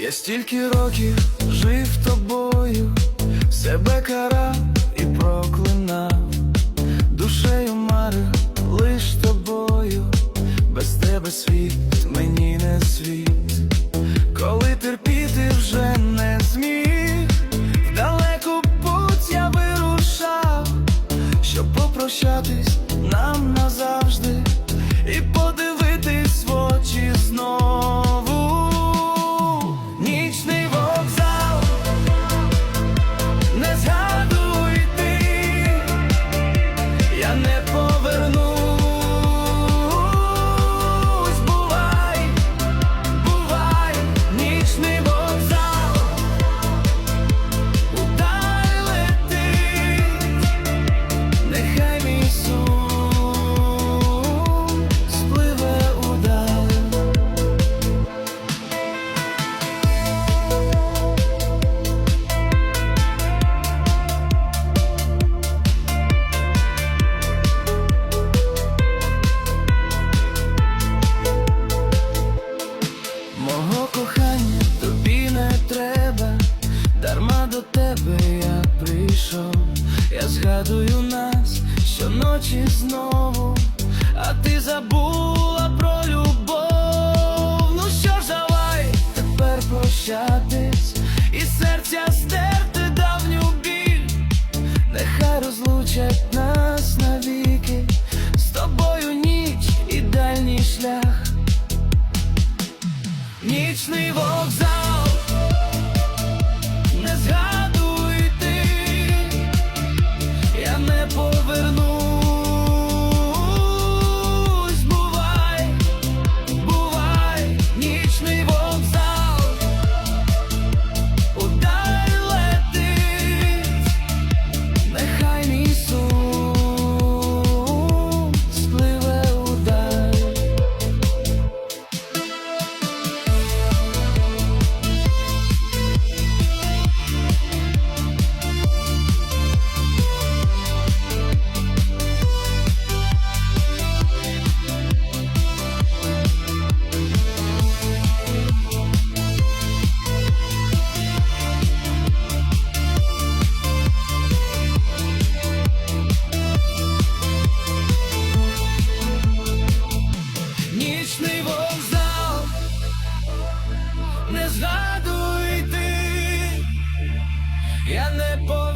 Я стільки років жив тобою, себе карав і проклинав, душею марив лиш тобою, без тебе світ мені прийшов. Я згадую нас щоночі знову, а ти забув Я не по.